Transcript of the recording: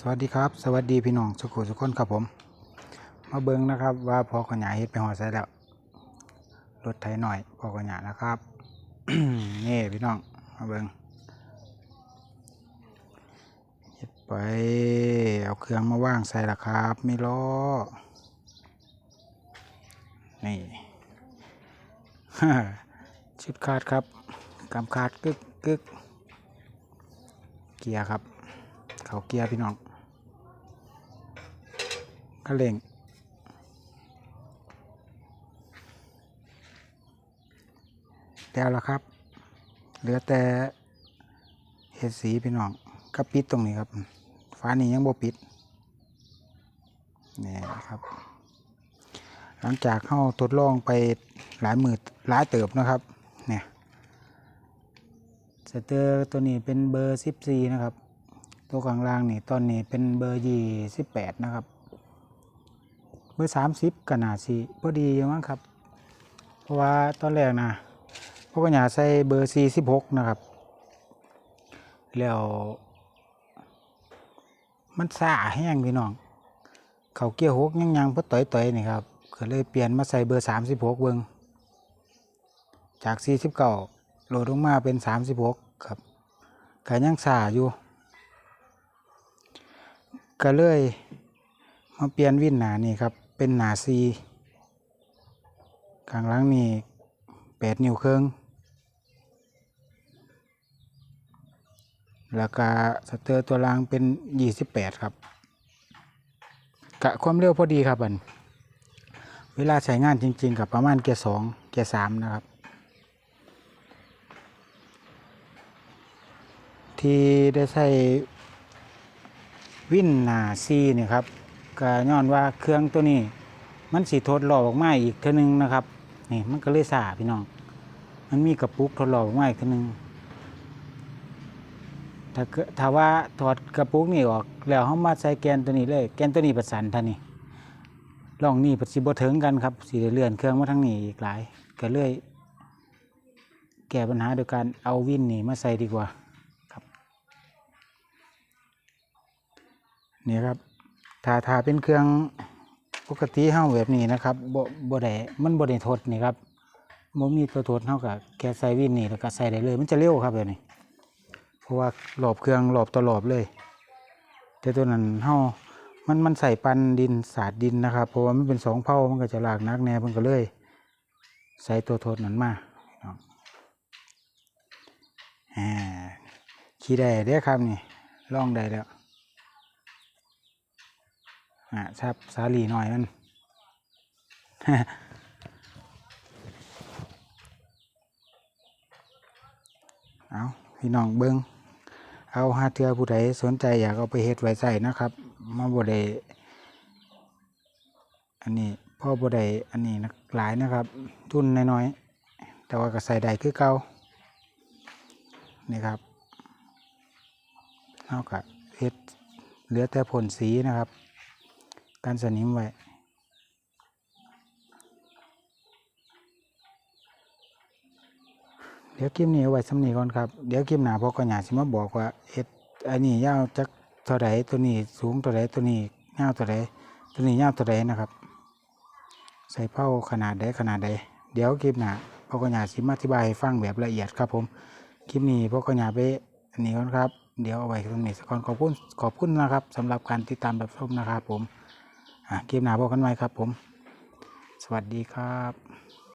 สวัสดีครับ สวัสดีพี่น้องสุขุสุขคนครับผม มาเบิ้งนะครับ ว่าพอขยายเฮ็ดไปหอดใส่แล้วรถไถหน่อยพอขยายนะครับนี่พี่น้องมาเบิ้งเฮ็ดไปเอาเครื่องมาว่างใส่ละครับไม่ล้อนี่ชุดคาดครับกำคาดกึกกึกเกียร์ครับ เขาเกียร์พี่น้อง ก็เร่งแล้วละครับ เหลือแต่เห็ดสีพี่น้องก็ปิดตรงนี้ครับฟ้านี้ยังบ่ปิดนี่ครับ หลังจากเข้าทดลองไปหลายหมื่นหลายเติบนะครับเนี่ยสเตอร์ตัวนี้เป็นเบอร์ 14 นะครับ ตัวกลางล่างนี่ตอนนี้เป็นเบอร์ยี่สิบแปดนะครับ เบอร์สามสิบก็น่าสิพอดีมั้งครับ เพราะว่าตอนแรกนะพวกหยาใส่เบอร์สี่สิบหกนะครับ แล้วมันสาแห้งพี่น้อง เขาเกี่ยวหกยังยังเพอต่อยต่อยนี่ครับก็เลยเปลี่ยนมาใส่เบอร์สามสิบหกเบิงจากสี่สิบเก้าโหลดลงมาเป็นสามสิบหกครับก็ยังสาอยู่ก็เลยมาเปลี่ยนวินหนานี่ครับ เป็นหนาซีข้างหลังนี่แปดนิ้วครึ่งแล้วก็สเตอร์ตัวล่างเป็นยี่สิบแปดครับ กะความเร็วพอดีครับอัน เวลาใช้งานจริงๆกับประมาณเกียร์สองเกียร์สามนะครับ ที่ได้ใช้วินนาซีเนี่ยครับ ก็ย้อนว่าเครื่องตัวนี้ มันสีทดลองออกมาอีกเท่านึงนะครับนี่มันก็เลยสาพี่น้อง มันมีกระปุกทดลองออกมาอีกเท่านึงถ้าถ้าว่าถอดกระปุกนี่ออกแล้วเขามาใส่แกนตัวนี้เลย แกนตัวนี้ประสันท่านี่ลองนี่ประสิบถึงกันครับสีเลื่อนเครื่องมาทั้งนี้อีกหลายก็เลยแก้ปัญหาโดยการเอาวินนี่มาใส่ดีกว่านี่ครับ ถ้าถ้าเป็นเครื่องปกติเฮาแบบนี้นะครับบ่บ่ได้มันบ่ได้ทดนี่ครับบ่มีตัวทดเฮาก็แค่ใส่วินนี่แล้วก็ใส่ได้เลย มันจะเร็วครับแบบนี้ เพราะว่ารอบเครื่องรอบต่อรอบเลย แต่ตัวนั้นเฮามันมันใส่ปันดินสาดดินนะครับเพราะว่ามันเป็นสองเผามันก็จะลากนักแน่เพิ่นก็เลย ใส่ตัวทดนั้นมาฮ่าขี่ได้เด้ครับนี่ล่องได้แล้ว อ่าชับสาลีหน่อยมันเอาพี่น้องเบิงเอาหาเทือผู้ใดสนใจอยากเอาไปเฮ็ดไว้ใส่นะครับมาบ่ได้อันนี้พ่อบ่ได้อันนี้นักหลายนะครับ ทุนน้อยๆแต่ว่าก็ใส่ได้คือเก่านี่ครับเอากับเฮ็ดเหลือแต่ผลสีนะครับ การสนิมไว้เดี๋ยวคลิปนี้เอาไว้สำนีก่อนครับเดี๋ยวคลิปหน้าพอก็อยากสิมาบอกว่าเอ็ดอันนี้ยาวจักเท่าไรตัวนี้สูงเท่าไรตัวนี้ยาวเท่าไรตัวนี้ยาวเท่าไรนะครับ ใส่เผ้าขนาดใดขนาดใดเดี๋ยวคลิปหน้าพอก็อยากสิมาอธิบายให้ฟังแบบละเอียดครับผมคลิปนี้พอก็อยากไปอันนี้ก่อนครับเดี๋ยวเอาไว้ตรงนี้สักก่อนขอบคุณขอบคุณนะครับสำหรับการติดตามรับชมนะครับผม คลิปหน้าพบกันใหม่ครับผม สวัสดีครับ